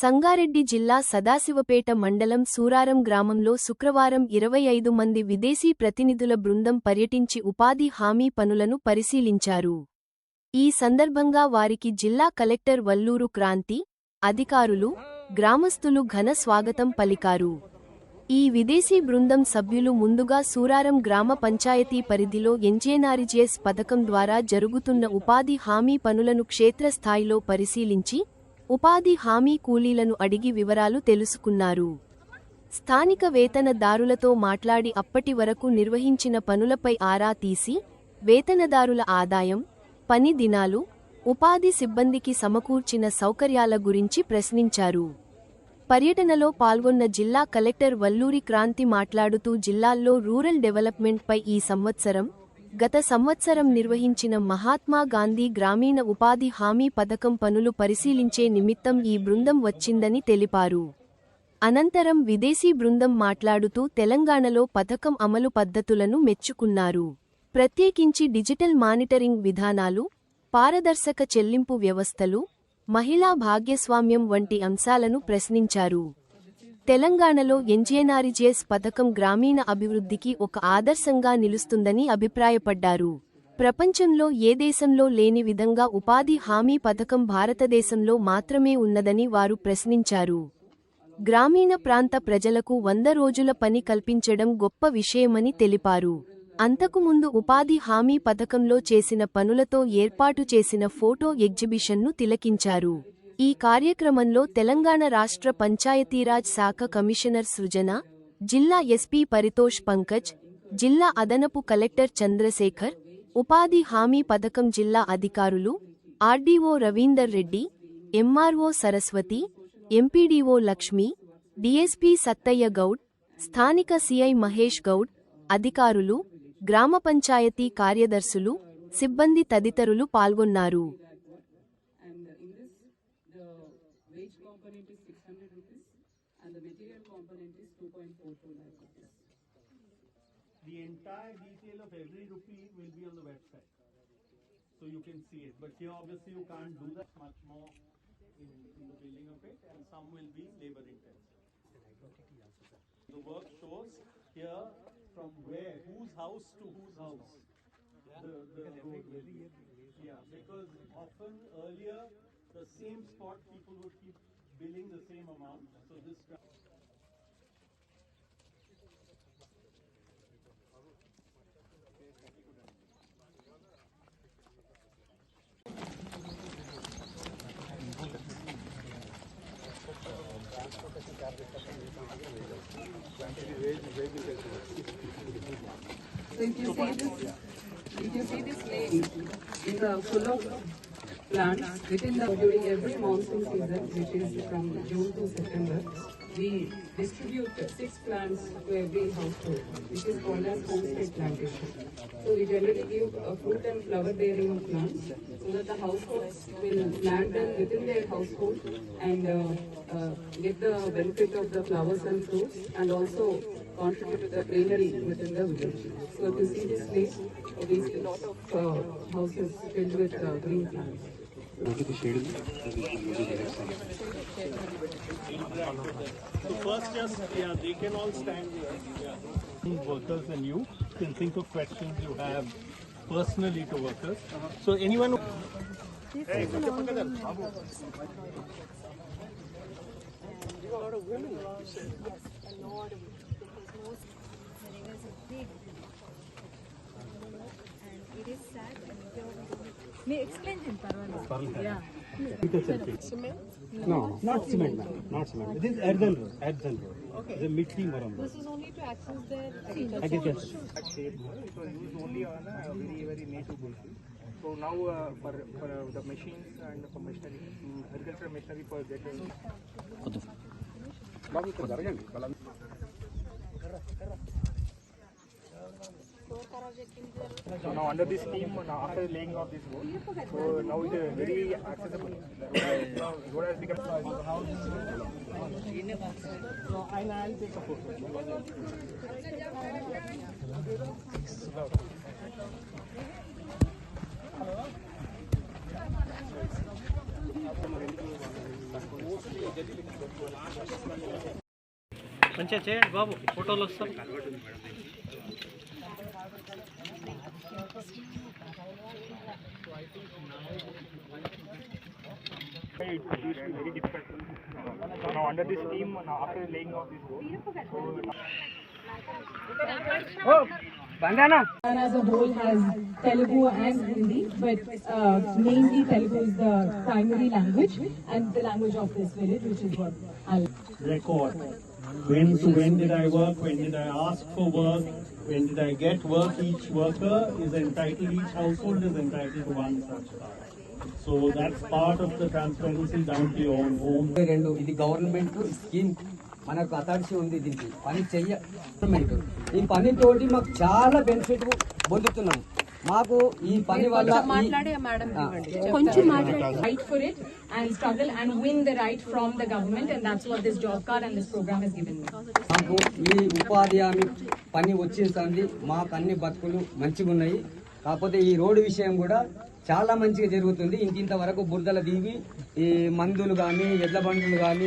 సంగారెడ్డి జిల్లా సదాశివపేట మండలం సూరారం గ్రామంలో శుక్రవారం ఇరవై ఐదు మంది విదేశీ ప్రతినిధుల బృందం పర్యటించి ఉపాధి హామీ పనులను పరిశీలించారు. ఈ సందర్భంగా వారికి జిల్లా కలెక్టర్ వల్లూరు క్రాంతి అధికారులు గ్రామస్తులు ఘన స్వాగతం పలికారు. ఈ విదేశీ బృందం సభ్యులు ముందుగా సూరారం గ్రామ పంచాయతీ పరిధిలో ఎన్జేనారిజిఎస్ పథకం ద్వారా జరుగుతున్న ఉపాధి హామీ పనులను క్షేత్రస్థాయిలో పరిశీలించి ఉపాధి హామీ కూలీలను అడిగి వివరాలు తెలుసుకున్నారు. స్థానిక వేతనదారులతో మాట్లాడి అప్పటి వరకు నిర్వహించిన పనులపై ఆరా తీసి వేతనదారుల ఆదాయం పని దినాలు ఉపాధి సిబ్బందికి సమకూర్చిన సౌకర్యాల గురించి ప్రశ్నించారు. పర్యటనలో పాల్గొన్న జిల్లా కలెక్టర్ వల్లూరి క్రాంతి మాట్లాడుతూ జిల్లాల్లో రూరల్ డెవలప్మెంట్పై ఈ సంవత్సరం గత సంవత్సరం నిర్వహించిన మహాత్మా గాంధీ గ్రామీణ ఉపాధి హామీ పథకం పనులు పరిశీలించే నిమిత్తం ఈ బృందం వచ్చిందని తెలిపారు. అనంతరం విదేశీ బృందం మాట్లాడుతూ తెలంగాణలో పథకం అమలు పద్ధతులను మెచ్చుకున్నారు. ప్రత్యేకించి డిజిటల్ మానిటరింగ్ విధానాలు పారదర్శక చెల్లింపు వ్యవస్థలు మహిళా భాగ్యస్వామ్యం వంటి అంశాలను ప్రశ్నించారు. తెలంగాణలో ఎన్జేనారిజేస్ పథకం గ్రామీణ అభివృద్ధికి ఒక ఆదర్శంగా నిలుస్తుందని అభిప్రాయపడ్డారు. ప్రపంచంలో ఏ దేశంలో లేని విధంగా ఉపాధి హామీ పథకం భారతదేశంలో మాత్రమే ఉన్నదని వారు ప్రశ్నించారు. గ్రామీణ ప్రాంత ప్రజలకు వంద రోజుల పని కల్పించడం గొప్ప విషయమని తెలిపారు. అంతకుముందు ఉపాధి హామీ పథకంలో చేసిన పనులతో ఏర్పాటు చేసిన ఫోటో ఎగ్జిబిషన్ను తిలకించారు. ఈ కార్యక్రమంలో తెలంగాణ రాష్ట్ర పంచాయతీరాజ్ శాఖ కమిషనర్ సృజన జిల్లా ఎస్పీ పరితోష్ పంకజ్ జిల్లా అదనపు కలెక్టర్ చంద్రశేఖర్ ఉపాధి హామీ పథకం జిల్లా అధికారులు RDO Ravinder Reddy MRO Saraswathi MPDO Lakshmi DSP Sattaiah Goud స్థానిక సిఐ మహేష్ గౌడ్ అధికారులు గ్రామ పంచాయతీ కార్యదర్శులు సిబ్బంది తదితరులు పాల్గొన్నారు. The entire detail of every rupee will be on the website. So you can see it, but here obviously you can't do that much more in, in the building of it and some will be labor intensive. The work shows here from where, whose house to whose house. The, the road will be. Yeah, because often earlier, the same spot, people would keep billing the same amount, so this. So if you see this, if you see this lake, it's uh, full of plants within the, during every monsoon season, which is from June to September, we distribute six plants to every household, which is called as homestead plantation. So we generally give uh, fruit and flower bearing plants so that the households will plant them within their household and uh, uh, get the benefit of the flowers and fruits and also contribute to the greenery within the village. So you see this place, uh, we see a lot of uh, houses filled with uh, green plants. So first just, yeah, they can all stand here. Yeah. Uh, workers and you can think of questions you have personally to workers. So anyone who and explain him Parvala. Yeah. No, not cement, ma'am. Not cement. This is Erdal Road. Erdal Road. Okay. The Mitti Moram Road. This is only to access their Agriculture. shape. So it is only on a very very native basis. So now uh, for, for uh, the machines and for machinery, mm, agricultural machinery for getting So now under this scheme, now after laying of this road, so now it is very accessible. The road has, road has become. No, I'll, I'll take a photo. మంచిగా చేయండి బాబు ఫోటోలు వస్తాం It is very difficult. So now under this scheme, now after laying out this road, And as a whole has Telugu and Hindi, but uh, mainly Telugu is the primary language and the language of this village, which is what I'll. record. When to when did I work, when did I ask for work, when did I get work, each worker is entitled, each household is entitled to one such card. So that's part of the transparency down to your own home. రెండు ఇది government scheme మనకు authority ఉంది దీనికి పని చెయ్య government ఈ పని తోటి మాకు చాలా బెనిఫిట్ పొందుతున్నాం మాకు ఈ పని వల్ల ఈ- కొంచెం fight for it and struggle and win the right from the government and that's what this job card and this program has given me. మాకు ఈ ఉపాధి హామీ పని వచ్చేస్తుంది మాకు అన్ని బతుకులు మంచిగా ఉన్నాయి కాకపోతే ఈ రోడ్డు విషయం కూడా చాలా మంచిగా జరుగుతుంది. ఇంత ఇంత వరకు బురదల దీవి ఈ మందులు కానీ ఎడ్ల బండ్లు కానీ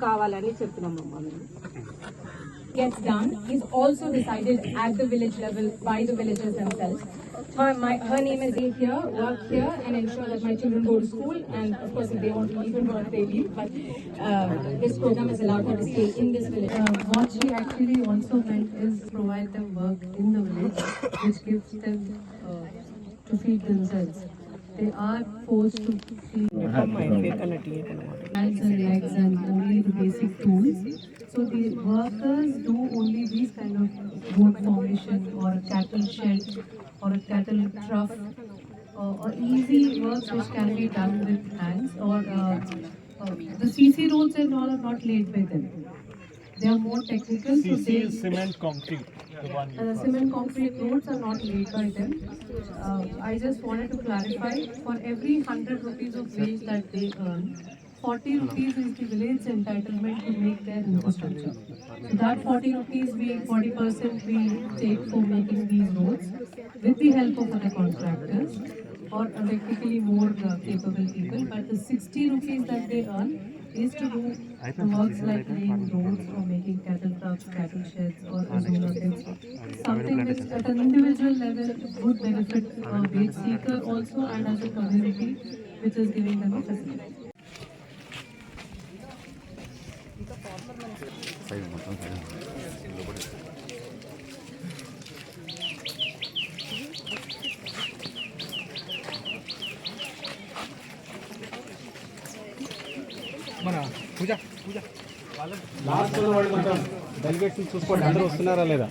కావాలని చెప్తున్నాం Gets done is also decided at the village level by the villagers themselves. Her, my, her name is here, work here and ensure that my children go to school and of course if they want to leave and work, they leave. But uh, this program has allowed her to stay in this village. Uh, what she actually also meant is provide them work in the village, which gives them uh, to feed themselves. They are forced to feed hands and legs and only the basic tools. So the workers do only these kind of boat formation or a cattle shed or a cattle trough uh, or easy works which can be done with hands or uh, uh, the CC roads and all are not laid by them. They are more technical, so they cement concrete, the one the cement concrete roads are not laid by them. Uh, I just wanted to clarify, for every hundred rupees of wage that they earn, forty rupees is the village entitlement to make their infrastructure. So that forty rupees we, forty percent we take for making these roads with the help of other contractors or technically more uh, capable people, but the sixty rupees that they earn is to do works like laying roads or making cattle trucks, cattle sheds or. Something which at an individual level would benefit a wage seeker also and as a community which is giving them a facility. Last వాళ్ళు కొంచెం delegates చూసుకోండి అందరూ వస్తున్నారా లేదా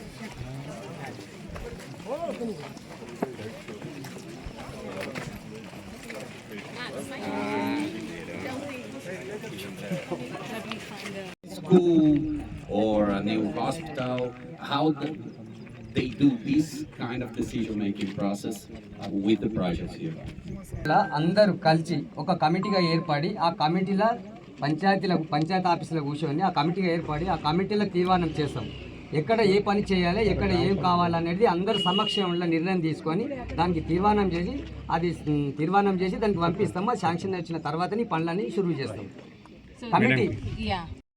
school or a new hospital, how the, they do this kind of decision-making process uh, with the projects here. ఇలా అందరూ కలిసి ఒక కమిటీగా ఏర్పడి ఆ కమిటీలో పంచాయతీల పంచాయతీ ఆఫీసులో కూర్చొని ఆ కమిటీగా ఏర్పడి ఆ కమిటీలో తీర్మానం చేస్తాం. ఎక్కడ ఏ పని చేయాలి ఎక్కడ ఏం కావాలనేది అందరు సమక్షంలో నిర్ణయం తీసుకొని దానికి తీర్మానం చేసి అది తీర్మానం చేసి దానికి పంపిస్తాము. శాంక్షన్ వచ్చిన తర్వాతని పనులన్నీ షురూ చేస్తాం. Committee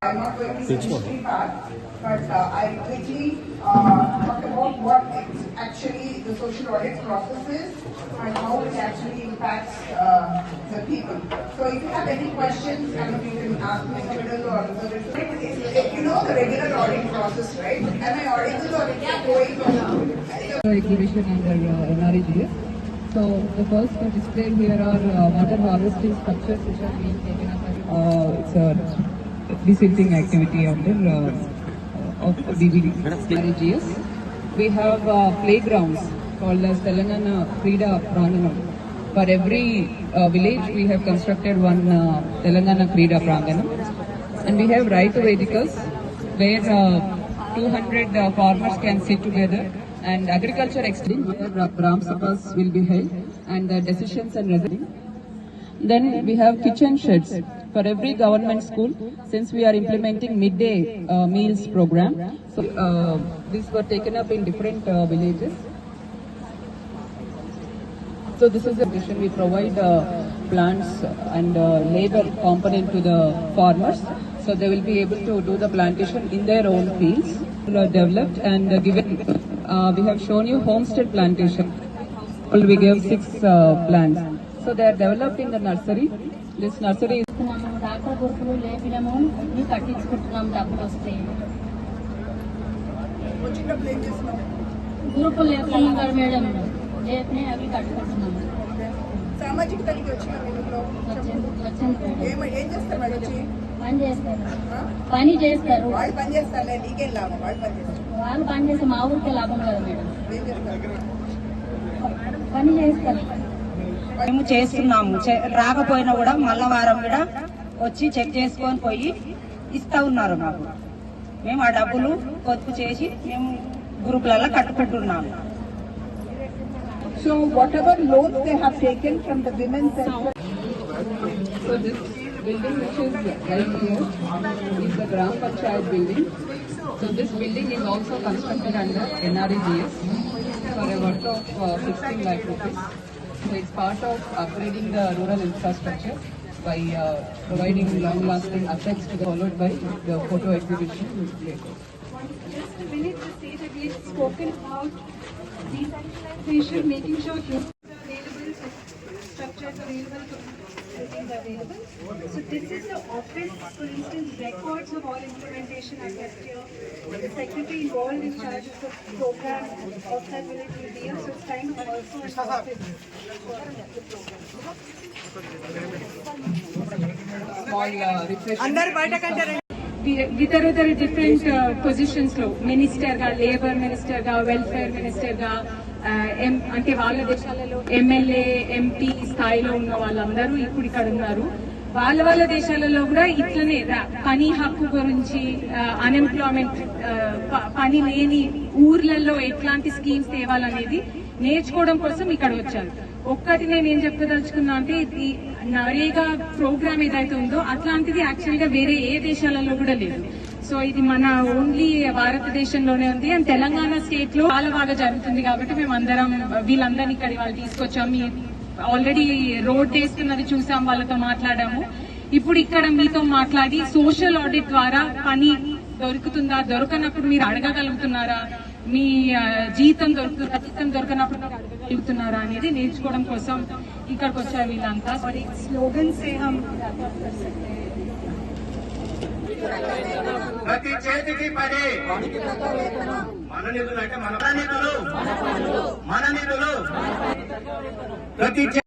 I'm not going to the history part, but uh, I'll quickly uh, talk about what ex- actually the social audit process is and how it actually impacts uh, the people. So if you have any questions, I mean, you can ask me in the middle or the it's- You know the regular audit process, right? Am I audible or is it going? exhibition under uh, NREGS. So the first displayed here are uh, water harvesting structures which are being taken up. Uh, it's a desilting activity under uh, of BBD NREGS. We have uh, playgrounds called as Telangana Krida Pranganam. For every uh, village, we have constructed one uh, Telangana Krida Pranganam. And we have right to Vedicas where uh, 200 uh, farmers can sit together and agriculture extension where uh, Ram Sabhas will be held and the decisions and resolutions. Then we have kitchen sheds for every government school since we are implementing midday uh, meals program. So uh, these were taken up in different uh, villages. So this is the vision. We provide uh, plants and uh, labor component to the farmers. So they will be able to do the plantation in their own fields. Uh, developed and uh, given, uh, we have shown you homestead plantation. We gave six uh, plants. So they are developed in the nursery. This nursery is doctor గురుకులు లేపినాము ఇవి కట్టించుకుంటున్నాం డబ్బులు వస్తే. గురుకులు లేపుతున్నాం కదా madam. లేపినే అవి కట్టుకుంటున్నాము. సామాజిక వచ్చిన పని చేస్తారు? పని చేస్తారు. వాళ్ళు పని చేస్తారు. వాళ్ళు పని చేస్తే మా ఊరికే లాభం కదా మేడం. పని చేస్తారు. మేము చేస్తున్నాము. రాకపోయినా కూడా మళ్ళా వారం కూడా వచ్చి చెక్ చేసుకొని పోయి ఇస్తా ఉన్నారు మాకు మేము ఆ డబ్బులు పొదుపు చేసి మేము గ్రూపులలో కట్టుకుంటున్నాము So whatever loans they have taken from the women's center. So this building which is right here is the Gram Panchayat building. So this building is also constructed under NREGS for a worth of uh, 16 lakh rupees. So it's part of upgrading the rural infrastructure by uh, providing long-lasting assets to the followed by the photo exhibition. Just a minute to say that we've spoken about decentralization, making sure humans are available, structures available, facilities available. So this is the office, for instance, records of all implementation are kept here. The secretary involved in charge of the program of that village will be here, so it's kind of also an office. Small uh, refreshment. ఇతర ఇతర different పొజిషన్స్లో మినిస్టర్గా labour మినిస్టర్గా welfare మినిస్టర్గా అంటే వాళ్ళ దేశాలలో MLA MP స్థాయిలో ఉన్న వాళ్ళందరూ ఇప్పుడు ఇక్కడ ఉన్నారు. వాళ్ళ వాళ్ళ దేశాలలో కూడా ఇట్లనే పని హక్కు గురించి అన్ఎంప్లాయ్మెంట్ పని లేని ఊర్లలో ఎట్లాంటి స్కీమ్స్ తేవాలనేది నేర్చుకోవడం కోసం ఇక్కడ వచ్చారు. ఒక్కటి నేను ఏం చెప్పదలుచుకున్నా అంటే ఇది నరేగా ప్రోగ్రామ్ ఏదైతే ఉందో అట్లాంటిది యాక్చువల్గా వేరే ఏ దేశాలలో కూడా లేదు. సో ఇది మన ఓన్లీ భారతదేశంలోనే ఉంది. అండ్ తెలంగాణ స్టేట్లో చాలా బాగా జరుగుతుంది కాబట్టి మేము అందరం వీళ్ళందరినీ ఇక్కడ వాళ్ళు తీసుకొచ్చాం. ఆల్రెడీ రోడ్ వేస్తున్నది చూసాం వాళ్ళతో మాట్లాడాము. ఇప్పుడు ఇక్కడ మీతో మాట్లాడి సోషల్ ఆడిట్ ద్వారా పని దొరుకుతుందా? దొరకనప్పుడు మీరు అడగగలుగుతున్నారా? మీ జీతం దొరుకుతుందా జీతం దొరకనప్పుడు మీరు అడగగలుగుతున్నారా అనేది నేర్చుకోవడం కోసం ఇక్కడికి వచ్చారు వీళ్ళంతా. స్లోగన్ సే హమ్ ప్రతి చేతికి పని మన నిధులు అంటే మన నిధులు మన నిధులు. ಪ್ರತಿ